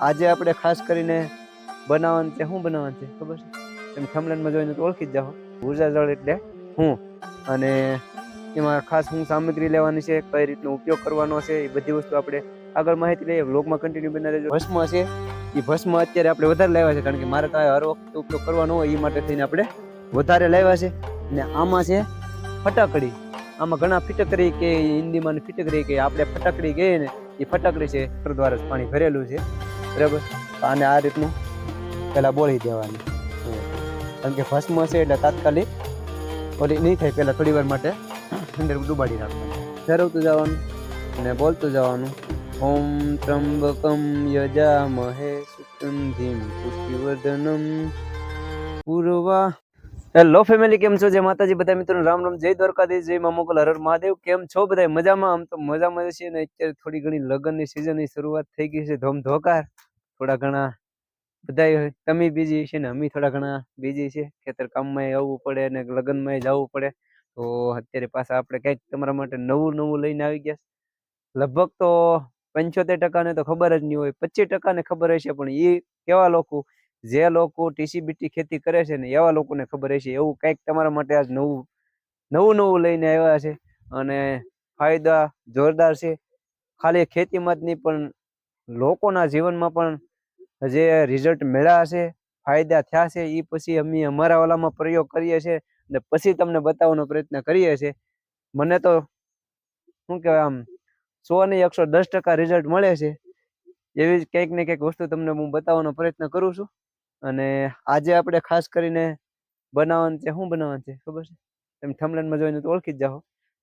આજે આપણે ખાસ કરીને બનાવવાનું છે, શું બનાવવાનું છે ખબર છે? તમે થમલનમાં જોઈને તો ઓળખી જ જાઓ. ઊર્જા જળ એટલે હું. અને એમાં ખાસ હું સામગ્રી લેવાની છે, કઈ રીતનો ઉપયોગ કરવાનો છે, એ બધી વસ્તુ આપણે આગળ માહિતી લઈએ. બ્લોગમાં કન્ટિન્યુ બના રહેજો. ભસ્મ છે એ ભસ્મ અત્યારે આપણે વધારે લાવ્યા છે, કારણ કે મારે તો હર વખતે ઉપયોગ કરવાનો હોય એ માટે થઈને આપણે વધારે લાવ્યા છે. અને આમાં છે ફટાકડી. આમાં ઘણા ફિટકરી કે હિન્દીમાં ફિટકરી કે આપણે ફટાકડી કહીએ ને એ ફટાકડી છે દ્વારા પાણી ભરેલું છે. બરાબર? આને આ રીતનું પહેલાં બોળી દેવાની. કારણ કે ભસ્મ છે એટલે તાત્કાલિક ઓલી નહીં થાય પહેલાં થોડી વાર માટે અંદર ડુબાડી રાખવાનું. ફેરવતું જવાનું અને બોલતું જવાનું. ઓમ ત્રંબકમ યજામહે સુગંધિમ પુષ્ટિવર્ધનમ. પૂર્વા હેલો ફેમિલી કેમ છો? જય માતાજી બધા મિત્રો રામ રામ. જય દ્વારકાધીશ, જય મા મોકલ, હર મહાદેવ. કેમ છો બધા? મજામાં? આમ તો મજામાં છે ને અત્યારે થોડી ઘણી લગ્નની સિઝનની શરૂઆત થઈ ગઈ છે. ધોમ ધોકાર થોડા ઘણા બધા તમે બીજી છે ને, અમે થોડા ઘણા બીજી છે ખેતર કામમાં આવવું પડે અને લગ્નમાં જવું પડે. તો અત્યારે પાછા આપણે કંઈક તમારા માટે નવું નવું લઈને આવી ગયા લગભગ તો પંચોતેર ટકાને તો ખબર જ નહીં હોય. પચીસ ટકાને ખબર હશે, પણ એ કેવા લોકો જે લોકો ટીસીબીટી ખેતી કરે છે ને, એવા લોકોને ખબર હશે. એવું કંઈક તમારા માટે આજ નવું નવું નવું લઈને આવ્યા છે અને ફાયદા જોરદાર છે. ખાલી ખેતીમાં જ નહીં, પણ લોકોના જીવનમાં પણ જે રિઝલ્ટ મળ્યા છે ફાયદા થયા છે એ પછી અમે અમારા ઓલામાં પ્રયોગ કરીએ છીએ અને પછી તમને બતાવવાનો પ્રયત્ન કરીએ છીએ. મને તો શું કહેવાય આમ, સો ને એકસો દસ ટકા રિઝલ્ટ મળે છે. એવી જ કંઈક ને કંઈક વસ્તુ તમને હું બતાવવાનો પ્રયત્ન કરું છું. અને આજે આપણે ખાસ કરીને બનાવવાનું છે શું બનાવવાનું છે, ખબર છે? તમે થમલેનમાં જોઈને તો ઓળખી જ જાઓ.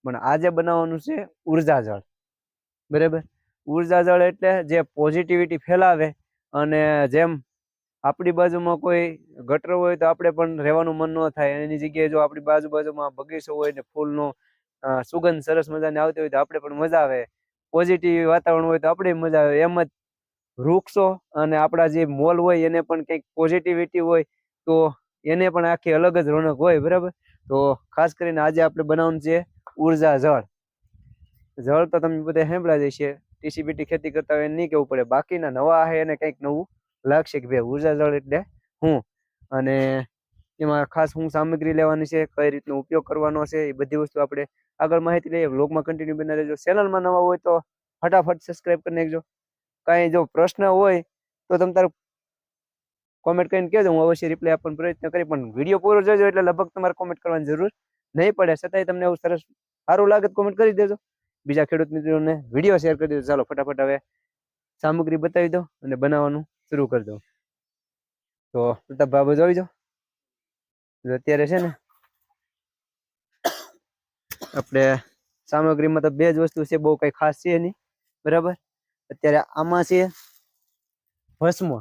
પણ આજે બનાવવાનું છે ઊર્જા જળ. બરાબર? ઊર્જા જળ એટલે જે પોઝિટિવિટી ફેલાવે અને જેમ આપણી બાજુમાં કોઈ ગટર હોય તો આપણે પણ રહેવાનું મન ન થાય. એની જગ્યાએ જો આપણી બાજુ બાજુમાં બગીચો હોય ને ફૂલનો સુગંધ સરસ મજાની આવતી હોય તો આપણે પણ મજા આવે. પોઝિટિવ વાતાવરણ હોય તો આપણે મજા આવે. એમ જ વૃક્ષો અને આપણા જે મોલ હોય એને પણ કંઈક પોઝિટિવિટી હોય, તો એને પણ આખી અલગ જ રોનક હોય, બરાબર? તો ખાસ કરીને આજે આપણે બનાવવાનું છે ઊર્જા જળ. જળ તો તમે બધા સાંભળ્યા જ છે ટીસીબીટી ખેતી કરતા હોય નહીં કેવું પડે. બાકીના નવા છે એને કંઈક નવું લાગશે કે ભાઈ ઊર્જા જળ એટલે હું. અને એમાં ખાસ હું સામગ્રી લેવાની છે, કઈ રીતનો ઉપયોગ કરવાનો છે, એ બધી વસ્તુ આપણે આગળ માહિતી લઈએ. વ્લોગમાં કન્ટિન્યુ બના રહેજો. ચેનલમાં નવા હોય તો ફટાફટ સબસ્ક્રાઈબ કરી નાખજો. કાંઈ જો પ્રશ્ન હોય, તો તમે તારું કોમેન્ટ કરીને કહેજો. હું અવશ્ય રિપ્લાય આપવાનો પ્રયત્ન કરી પણ વીડિયો પૂરો જોજો એટલે લગભગ તમારે કોમેન્ટ કરવાની જરૂર નહીં પડે. છતાંય તમને એવું સરસ સારું લાગે તો કોમેન્ટ કરી દેજો. બીજા ખેડૂત મિત્રોને વીડિયો શેર કરી દેજો. ચાલો, ફટાફટ હવે સામગ્રી બતાવી દો અને બનાવવાનું શરૂ કરી દો તો પ્રતાપ બાબુ જોઈ જો અત્યારે છે ને આપણે સામગ્રીમાં તો બે જ વસ્તુ છે, બહુ કઈ ખાસ છે નહીં. બરાબર? અત્યારે આમાં છે ભસ્મ.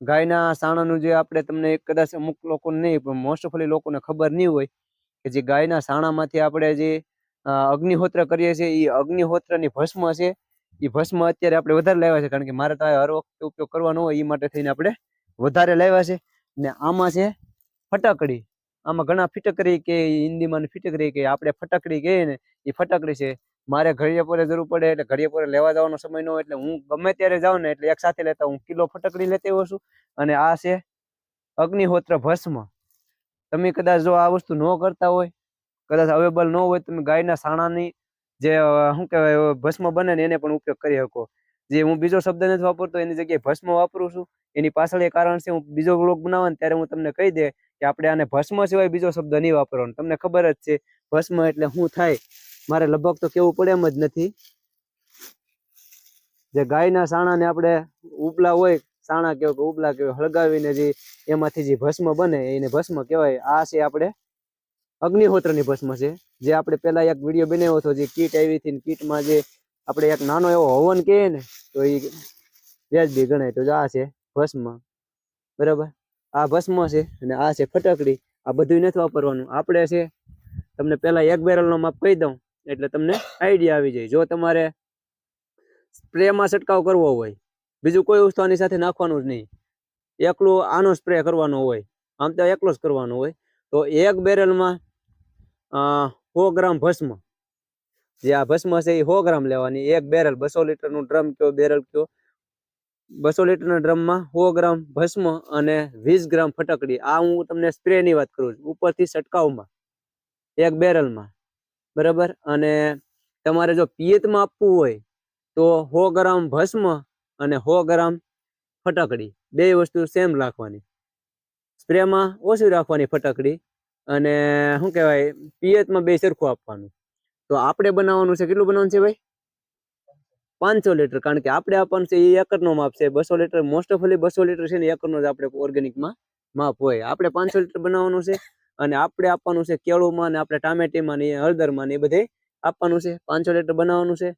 ગાયના સાણાનું જે આપણે તમને કદાચ અમુક લોકોને નહીં, પણ મોસ્ટ ઓફ લોકોને ખબર નહીં હોય કે જે ગાયના સાણામાંથી આપણે જે અગ્નિહોત્ર કરીએ છીએ એ અગ્નિહોત્રની ભસ્મ છે. એ ભસ્મ અત્યારે આપણે વધારે લાવ્યા છે, કારણ કે મારે તો હર વખતે ઉપયોગ કરવાનો હોય એ માટે થઈને આપણે વધારે લાવ્યા છે. ને આમાં છે ફટાકડી. આમાં ઘણા ફિટકરી કે હિન્દીમાં ફિટકરી કે આપણે ફટાકડી કહીએ ને એ ફટાકડી છે. મારે ઘડિયા પર જરૂર પડે એટલે પોરે લેવા જવાનો સમય ન હોય એટલે હું ગમે ત્યારે જાઉં ને એટલે એક સાથે લેતા હું કિલો ફટકડી લેતી હોઉં છું. અને આ છે અગ્નિહોત્ર ભસ્મ. તમે કદાચ જો આ વસ્તુ ન કરતા હોય, કદાચ અવેલેબલ ન હોય, તમે ગાયના સાણાની જે શું કહેવાય ભસ્મ બને ને એને પણ ઉપયોગ કરી શકો. જે હું બીજો શબ્દ નથી વાપરતો, એની જગ્યાએ ભસ્મ વાપરું છું. એની પાછળ એ કારણ છે, હું બીજો બ્લોગ બનાવવા ત્યારે હું તમને કહી દે કે આપણે આને ભસ્મ સિવાય બીજો શબ્દ નહીં વાપરવાનો. તમને ખબર જ છે, ભસ્મ એટલે શું થાય? મારે લગભગ તો કેવું પડે એમ જ નથી. જે ગાયના સાણાને આપણે ઉપલા હોય, સાણા કહેવાય કે ઉપલા કહેવાય હળગાવીને જે એમાંથી જે ભસ્મ બને, એને ભસ્મ કહેવાય. આ છે આપણે અગ્નિહોત્રની ભસ્મ છે. જે આપણે પેલા એક વીડિયો બનાવ્યો હતો, જે કીટ આવી હતી કીટમાં જે આપણે એક નાનો એવો હવન કહીએ ને, તો એ વ્યાજબી ગણાય. તો આ છે ભસ્મ. બરાબર? આ ભસ્મ છે અને આ છે ફટકડી. આ બધું નથી વાપરવાનું. આપણે છે, તમને પહેલા એક બેરલનો માપ કહી દઉં. એટલે તમને આઈડિયા આવી જાય. જો તમારે સ્પ્રેમાં છંટકાવ કરવો હોય, બીજું કોઈ વસ્તુ આની સાથે નાખવાનું જ નહીં. એકલું આનો સ્પ્રે કરવાનો હોય, આમ તો એકલો જ કરવાનો હોય. તો એક બેરલમાં સો ગ્રામ ભસ્મ. જે આ ભસ્મ છે એ સો ગ્રામ લેવાની. એક બેરલ બસો લીટરનું ડ્રમ કયો બેરલ કયો? બસો લીટરના ડ્રમમાં સો ગ્રામ ભસ્મ અને વીસ ગ્રામ ફટકડી. આ હું તમને સ્પ્રેની વાત કરું છું. ઉપરથી છંટકાવમાં. એક બેરલમાં બરાબર? અને તમારે જો પિયતમાં આપવું હોય તો સો ગ્રામ ભસ્મ અને સો ગ્રામ ફટકડી, બે વસ્તુ સેમ રાખવાની. સ્પ્રેમાં ઓછી રાખવાની ફટકડી અને શું કહેવાય? પિયતમાં બે સરખું આપવાનું. તો આપણે બનાવવાનું છે, કેટલું બનાવવાનું છે ભાઈ? પાંચસો લીટર, કારણ કે આપણે આપવાનું છે એ એકરનો માપ છે. બસો લીટર મોસ્ટ ઓફ ઓલી બસો લીટર છે ને એકરનો જ આપણે ઓર્ગેનિકમાં માપ હોય. આપણે પાંચસો લીટર બનાવવાનું છે. અને આપણે આપવાનું છે કેળુંમાં ને આપણે ટામેટીમાં ને હળદરમાં ને એ બધે આપવાનું છે. પાંચસો લીટર બનાવવાનું છે.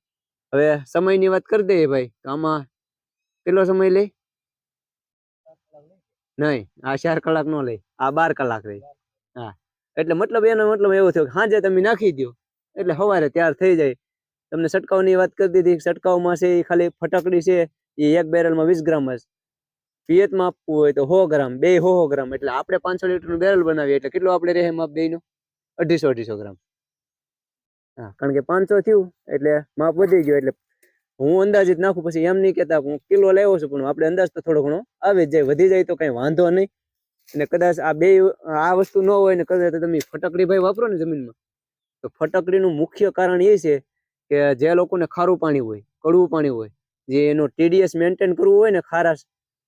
હવે સમયની વાત કરી દઈએ ભાઈ, તો આમાં કેટલો સમય લે? નહીં, આ ચાર કલાક નો લે, આ બાર કલાક રહી હા, એટલે મતલબ એનો મતલબ એવો થયો કે સાંજે તમે નાખી દો એટલે સવારે તૈયાર થઈ જાય. તમને છંટકાવની વાત કરી દીધી સટકાવમાં છે એ ખાલી ફટકડી છે, એ એક બેરલમાં વીસ ગ્રામ જ. પિયતમાં આપવું હોય તો સો ગ્રામ, બે સો ગ્રામ એટલે આપણે પાંચસો લીટરનું બેરલ બનાવીએ એટલે કેટલું આપણે રહે માપ બેયનો? અઢીસો અઢીસો ગ્રામ. હા, કારણ કે પાંચસો થયું એટલે માપ વધી ગયો એટલે હું અંદાજિત નાખું પછી એમ નહીં કહેતા હું કિલો લાવ્યો છું, પણ આપણે અંદાજ તો થોડો ઘણો આવે જાય, વધી જાય તો કઈ વાંધો નહીં. અને કદાચ આ બે, આ વસ્તુ ન હોય ને કદાચ તમે ફટકડી ભાઈ વાપરો ને જમીનમાં, તો ફટકડીનું મુખ્ય કારણ એ છે કે જે લોકોને ખારું પાણી હોય, કડવું પાણી હોય, જે એનો ટીડીએસ મેન્ટેન કરવું હોય ને ખારાશ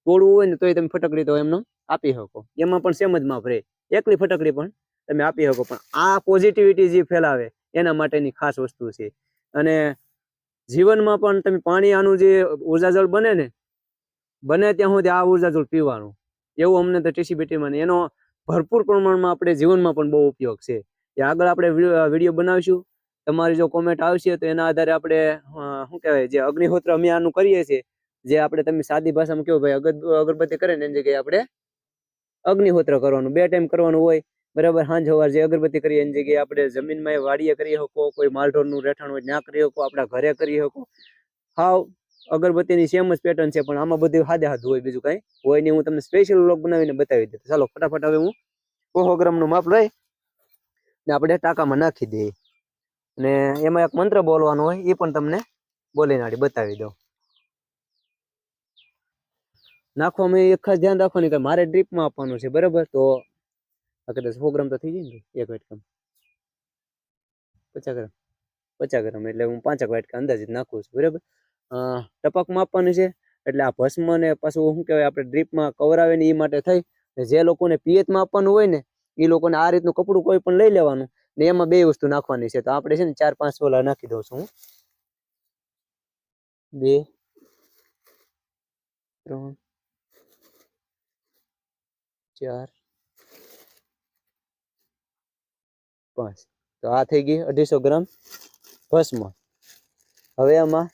તોડવું હોય ને તોય તમે ફટકડી તો એમનો આપી શકો. એમાં પણ સેમ જ માપ રહે. એકલી ફટકડી પણ તમે આપી શકો. પણ આ પોઝિટિવિટી જે ફેલાવે એના માટેની ખાસ વસ્તુ છે. અને જીવનમાં પણ તમે પાણી આનું જે ઉર્જાજળ બને ને, બને ત્યાં સુધી આ ઉર્જાજળ પીવાનું. એવું અમને તો ટીસીબીટીમાં એનો ભરપૂર પ્રમાણમાં આપણે જીવનમાં પણ બહુ ઉપયોગ છે. એ આગળ આપણે વીડિયો બનાવીશું. તમારી જો કોમેન્ટ આવશે તો એના આધારે આપણે શું કહેવાય, જે અગ્નિહોત્ર અમે આનું કરીએ છીએ જે આપણે તમે સાદી ભાષામાં કહો ભાઈ અગર અગરબત્તી કરે ને એની જગ્યાએ આપણે અગ્નિહોત્ર કરવાનું. બે ટાઈમ કરવાનું હોય, બરાબર? સાંજ સવાર જે અગરબત્તી કરીએ એની જગ્યાએ આપણે જમીનમાં વાડીએ કરી શકો, કોઈ માલઢોરનું રહેઠાણ હોય ત્યાં કરી શકો, આપણા ઘરે કરી શકો. હાવ અગરબત્તીની સેમ જ પેટર્ન છે, પણ આમાં બધું હાદે હાથ હોય. બીજું કાંઈ હોય નહીં. હું તમને સ્પેશિયલ વ્લોગ બનાવીને બતાવી દઉં. ચાલો, ફટાફટ હવે હું ગ્રામનું માપ લઈ ને આપણે ટાંકામાં નાખી દઈએ. અને એમાં એક મંત્ર બોલવાનો હોય એ પણ તમને બોલી નાડી બતાવી દઉં. નાખવામાં એક ખાસ ધ્યાન રાખવાનું કે મારે ડ્રીપમાં આપવાનું છે, બરાબર? તો આ કદાચ સો તો થઈ જાય ને એક વાટકા પચાસ ગ્રામ. પચાસ ગ્રામ, એટલે હું પાંચક વાટકા અંદાજિત નાખું છું, બરાબર? ટપકમાં આપવાનું છે, એટલે આ ભસ્મ ને પાછું શું કહેવાય, આપણે ડ્રીપમાં કવરાવે ને એ માટે થઈ જે લોકોને પિયતમાં આપવાનું હોય ને એ લોકોને આ રીતનું કપડું કોઈ પણ લઈ લેવાનું, ને એમાં બે વસ્તુ નાખવાની છે, તો આપણે છે ને ચાર પાંચ ઓલા નાખી દઉં છું હું. બે, ત્રણ ચાર. પાંચ. તો આ થઈ ગઈ અઢીસો ગ્રામ ભસ્મ. હવે આમાં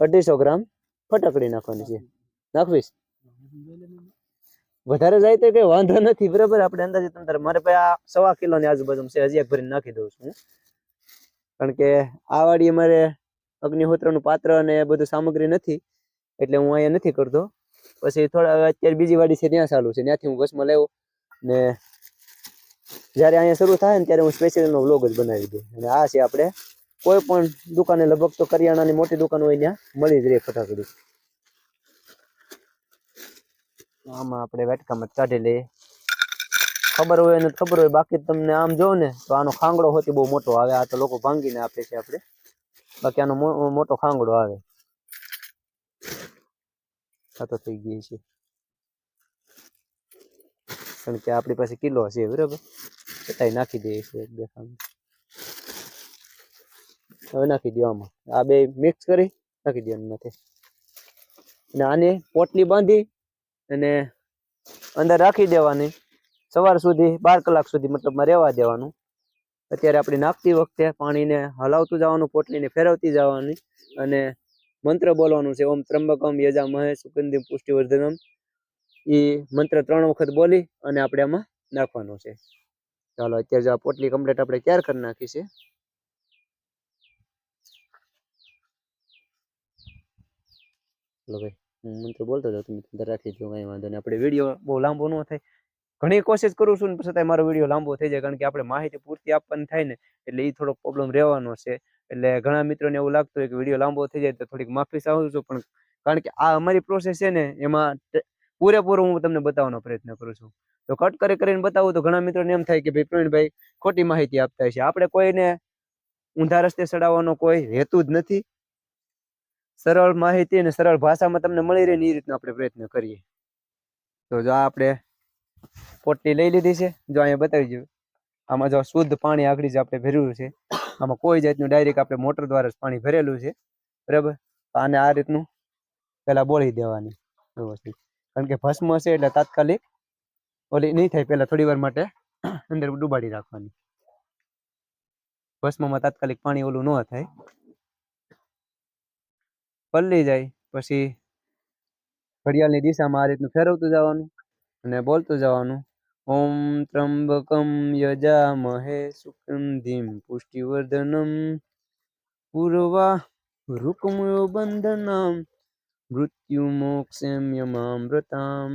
અઢીસો ગ્રામ ફટકડી નાખવાની છે. નાખવીશ? વધારે જાય તો કઈ વાંધો નથી, બરાબર? આપણે અંદાજે તંત્ર મારે પાસે આ સવા કિલોની આજુબાજુ છે, હજી એક ભરીને નાખી દઉં છું. કારણ કે આ વાડી અમારે અગ્નિહોત્રનું પાત્ર અને બધું સામગ્રી નથી, એટલે હું અહીંયા નથી કરતો. પછી થોડા અત્યારે બીજી વાડી છે, ત્યાં ચાલુ છે. ત્યાંથી હું બસમાં લેવો ને જ્યારે અહીંયા શરૂ થાય ને ત્યારે હું સ્પેશિયલ નો વ્લોગ જ બનાવી દઉં. અને આ છે આપણે કોઈ પણ દુકાને લગભગ તો કરિયાણાની મોટી દુકાન હોય ત્યાં, મળી જ રહે ફટાકડી. આમાં આપણે વેટકામાં કાઢી લઈએ. ખબર હોય ને ખબર હોય, બાકી તમને આમ જો ને, તો આનો ખાંગડો હોતી બહુ મોટો આવે. આ તો લોકો ભાંગીને આપે છે આપણે. બાકી આનો મોટો ખાંગડો આવે. આ થઈ ગઈ છે. કારણ કે આપણી પાસે કિલો છે બરાબર? છતાંય નાખી દઈએ છીએ એક હવે નાખી દો આમાં. આ બે મિક્સ કરી, નાખી દો એનાથી અને આને પોટલી બાંધી અને અંદર રાખી દેવાની. સવાર સુધી, બાર કલાક સુધી મતલબમાં રહેવા દેવાનું. અત્યારે આપણે નાખતી વખતે પાણીને હલાવતું જવાનું, પોટલીને ફેરવતી જવાની અને મંત્ર બોલવાનું છે. ઓમ ત્રંબકમ યજામહે સુગંધિમ પુષ્ટિવર્ધનમ. એ મંત્ર ત્રણ વખત બોલી અને આપણે આમાં નાખવાનું છે. ચાલો, અત્યારે જો આ પોટલી કમ્પ્લીટ આપણે તૈયાર કરી નાખી મંત્ર બોલતો જાઉં, તમે અંદર રાખી દો કાંઈ વાંધો નહીં. આપણે વીડિયો બહુ લાંબો ન થાય. ઘણી કોશિશ કરું છું છતાંય મારો વીડિયો લાંબો થઈ જાય, કારણ કે આપણે માહિતી પૂરતી આપવાની થાય ને, એટલે એ થોડોક પ્રોબ્લેમ રહેવાનો છે. એટલે ઘણા મિત્રોને એવું લાગતું હોય કે વીડિયો લાંબો થઈ જાય તો થોડીક માફી ચાહું છું, પણ કારણ કે આ અમારી પ્રોસેસ છે ને, એમાં પૂરેપૂરો હું તમને બતાવવાનો પ્રયત્ન કરું છું. તો કટ કરી કરીને બતાવું તો ઘણા મિત્રોને એમ થાય કે ભાઈ પ્રવીણભાઈ ખોટી માહિતી આપતા છે આપણે કોઈને ઊંધા રસ્તે ચડાવવાનો કોઈ હેતુ જ નથી. સરળ માહિતી અને સરળ ભાષામાં તમને મળી રહે એ રીતનો આપણે પ્રયત્ન કરીએ. તો જો આ આપણે પોટલી લઈ લીધી છે. જો અહીંયા બતાવી દઉં આમાં જો શુદ્ધ પાણી આગળ જ આપણે ભર્યું છે. આમાં કોઈ જાતનું ડાયરેક્ટ આપણે મોટર દ્વારા જ પાણી ભરેલું છે. બરાબર? આને આ રીતનું પેલા બોળી દેવાની વ્યવસ્થિત. કારણ કે ભસ્મ છે એટલે તાત્કાલિક ઓલી નહીં થાય પેલા થોડી વાર માટે અંદર ડૂબાડી રાખવાની. ભસ્મમાં તાત્કાલિક પાણી ઓલું ન થાય. પલળી જાય, પછી ઘડિયાળની દિશામાં આ રીતનું ફેરવતું જવાનું અને બોલતું જવાનું. ઓમ ત્રંબકમ યજામહે સુગંધિમ પુષ્ટિવર્ધનમ પૂર્વા રુકમયો બંધનમ મૃત્યુ મોક્ષેમ યમામૃતામ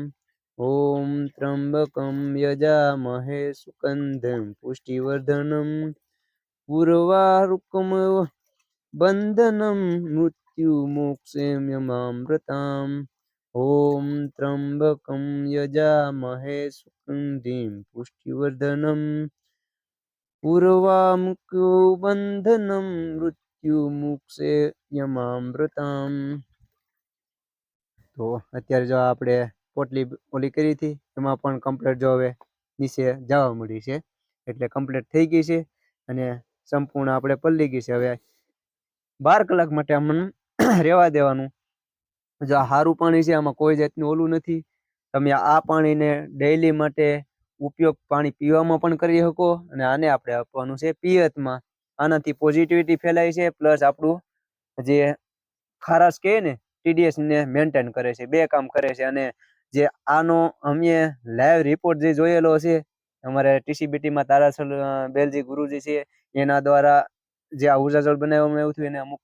ઓમ ત્રંબકમ યજામહે સુગંધિમ પુષ્ટિવર્ધનમ પૂર્વા રુકમયો બંધનમ મૃત્યુ મોક્ષેમ त्र्यम्बकं ઓમ ત્રંબકમ पुष्टिवर्धनम् સુગંધિમ बन्धनं મૃત્યુમુક્ષે યમામૃતમ તો અત્યારે જો આપણે પોટલી ઓલી કરી હતી, એમાં પણ કમ્પ્લીટ જો હવે નીચે જવા મળી છે. એટલે કમ્પ્લીટ થઈ ગઈ છે અને સંપૂર્ણ આપણે પલ્લી ગઈ છે. હવે બાર કલાક માટે અમને રહેવા દેવાનું. જો આ સારું પાણી છે, આમાં કોઈ જાતનું ઓલું નથી. તમે આ પાણીને ડેઈલી માટે ઉપયોગ પાણી પીવામાં પણ કરી શકો અને આને આપણે આપવાનું છે પિયતમાં. આનાથી પોઝિટિવિટી ફેલાય છે પ્લસ આપણું જે ખારાશ કહે ને ટીડીએસને મેન્ટેન કરે છે, બે કામ કરે છે અને જે આનો અમે લાઈવ રિપોર્ટ જે જોયેલો છે, અમારે ટીસીબીટીમાં તારાસર બેલજી ગુરુજી છે, એના દ્વારા જે આ ઊર્જા જળ બનાવવામાં આવ્યું હતું, એને અમુક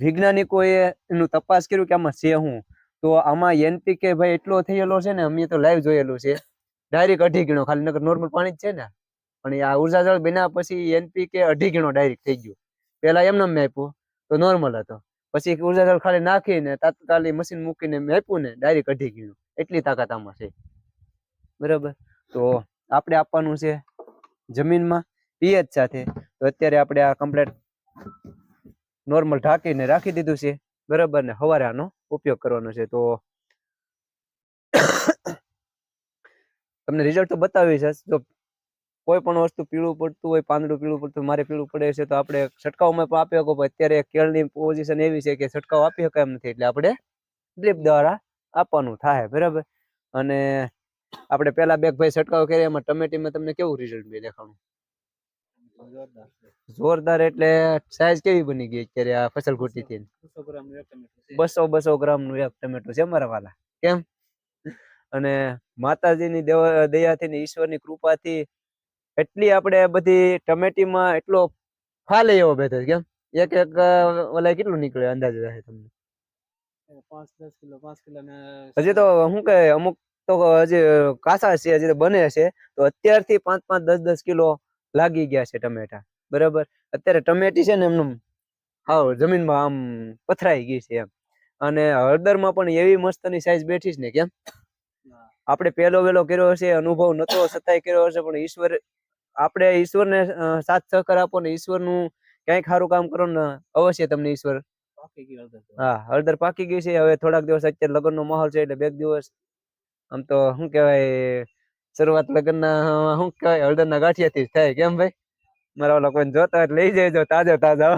વૈજ્ઞાનિકોએ એનું તપાસ કર્યું કે આમાં છે હું તો આમાં એનપીકે ભાઈ એટલો થયેલો છે ને, અમે તો લાઈવ જોયેલું છે. ડાયરેક્ટ અઢી ગણો, ખાલી નગર નોર્મલ પાણી જ છે ને. પણ આ ઊર્જા જળ બન્યા પછી એનપીકે અઢી ગણો ડાયરેક્ટ થઈ ગયો. પેલા એમને મેં આપ્યું, તો નોર્મલ હતો. પછી ઊર્જા જળ ખાલી નાખીને, તાત્કાલિક મશીન મૂકીને મેં આપ્યું ને ડાયરેક્ટ અઢી ગણું. એટલી તાકાત આમાં છે. બરાબર? તો આપણે આપવાનું છે જમીનમાં પીએચ સાથે. તો અત્યારે આપણે આ કમ્પ્લેટ નોર્મલ ઢાંકીને રાખી દીધું છે. બરાબર ને સવારે આનો ઉપયોગ કરવાનો છે. તો તમને રિઝલ્ટ તો બતાવી છે જો કોઈ પણ વસ્તુ પીળું પડતું હોય, પાંદડું પીળું પડતું મારે પીળું પડે છે, તો આપણે છંટકાવમાં પણ આપી શકો અત્યારે કેળની પોઝિશન એવી છે કે છંટકાવ આપી શકાય એમ નથી. એટલે આપણે ડ્રીપ દ્વારા આપવાનું થાય, બરાબર? અને આપણે પહેલા બેગ ભાઈ છંટકાવ કરીએ એમાં ટમેટીમાં તમને કેવું રિઝલ્ટ બે દેખાણું? જોરદાર. એટલે સાઈઝ કેવી બની ગઈ અત્યારે આ ફસલ ખૂટી થી બસો બસો ગ્રામનું એક ટમેટું છે મારા વાલા. કેમ? અને માતાજીની દયાથી ને ઈશ્વરની કૃપાથી એટલી આપણે બધી ટમેટીમાં એટલો ફાલે એવો બેઠો કેમ? એક એક ઓલા કેટલું નીકળે અંદાજ રહે તમને? હજી તો શું કે અમુક તો હજી કાસા છે હજી તો બને છે. તો અત્યારથી પાંચ પાંચ દસ દસ કિલો લાગી ગયા છે ટમેટા. બરાબર? અત્યારે ટમેટી છે ને એમનું હાવ જમીનમાં આમ પથરાઈ ગઈ છે એમ. અને હળદરમાં પણ એવી મસ્તની સાઈઝ બેઠી છે ને કેમ? આપણે પહેલો વેલો કર્યો હશે અનુભવ નતો સતાય કર્યો હશે પણ ઈશ્વર આપણે ઈશ્વરને સાથ સહકાર આપો ને ઈશ્વરનું ક્યાંક સારું કામ કરો ને અવશ્ય તમને ઈશ્વર. હા હળદર પાકી ગઈ છે. હવે થોડાક દિવસ અત્યારે લગ્નનો માહોલ છે એટલે બે દિવસ. આમ તો શું કહેવાય શરૂઆત લગ્નના શું કહેવાય, હળદરના ગાંઠિયાથી જ થાય, કેમ ભાઈ? મારા ઓલા કોઈ જોતા હોય લઈ જજો, તાજા તાજા.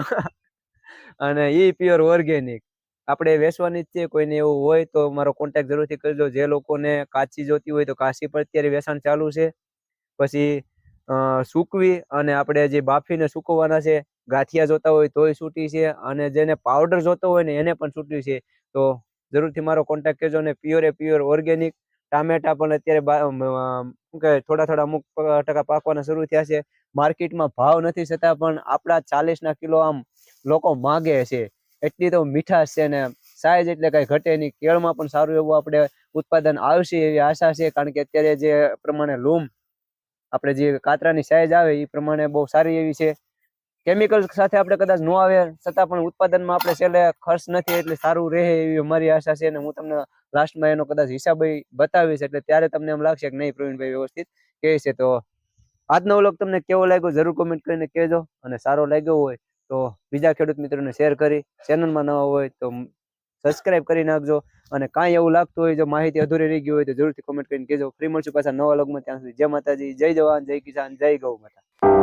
અને ઈ પ્યોર ઓર્ગેનિક આપણે વેચવાની જ છે, કોઈને એવું હોય તો મારો કોન્ટેક્ટ જરૂરથી કરજો. જે લોકોને કાચી જોતી હોય તો કાચી પર અત્યારે વેચાણ ચાલુ છે. પછી સૂકવી અને આપણે જે બાફીને સૂકવવાના છે, ગાંઠિયા જોતા હોય તોય છૂટી છે અને જેને પાવડર જોતો હોય ને એને પણ છૂટ્યું છે. તો જરૂરથી મારો કોન્ટેક્ટ કરજો ને પ્યોર એ પ્યોર ઓર્ગેનિક ટામેટા પણ અત્યારે થોડા થોડા અમુક ટકા પાકવાના શરૂ થયા છે. માર્કેટમાં ભાવ નથી છતાં પણ આપણા ચાલીસ ના કિલો આમ લોકો માગે છે. એટલી તો મીઠાશ છે ને સાઈઝ એટલે કઈ ઘટે નહીં. કેળમાં પણ સારું એવું આપણે ઉત્પાદન આવશે એવી આશા છે, કારણ કે અત્યારે જે પ્રમાણે લૂમ, આપણે જે કાતરાની સાઈઝ આવે એ પ્રમાણે બહુ સારી એવી છે. કેમિકલ સાથે આપણે કદાચ ન આવે, છતાં પણ ઉત્પાદનમાં આપણે છેલ્લે ખર્ચ નથી, એટલે સારું રહે એવી અમારી આશા છે. અને હું તમને લાસ્ટમાં એનો કદાચ હિસાબ બતાવીશ, એટલે ત્યારે તમને એમ લાગશે કે નહીં, પ્રવીણભાઈ વ્યવસ્થિત કહે છે તો. આજનો વ્લોગ તમને કેવો લાગ્યો જરૂર કોમેન્ટ કરીને કહેજો, અને સારો લાગ્યો હોય તો બીજા ખેડૂત મિત્રોને શેર કરી ચેનલમાં નવા હોય તો સબસ્ક્રાઇબ કરી નાખજો, અને કાંઈ એવું લાગતું હોય, જો માહિતી અધૂરી રહી ગઈ હોય તો જરૂરથી કોમેન્ટ કરીને કહેજો. ફ્રી મળશું પાછા નવા વ્લોગમાં, ત્યાં સુધી જય માતાજી, જય જવાન, જય કિસાન, જય ગૌ માતા.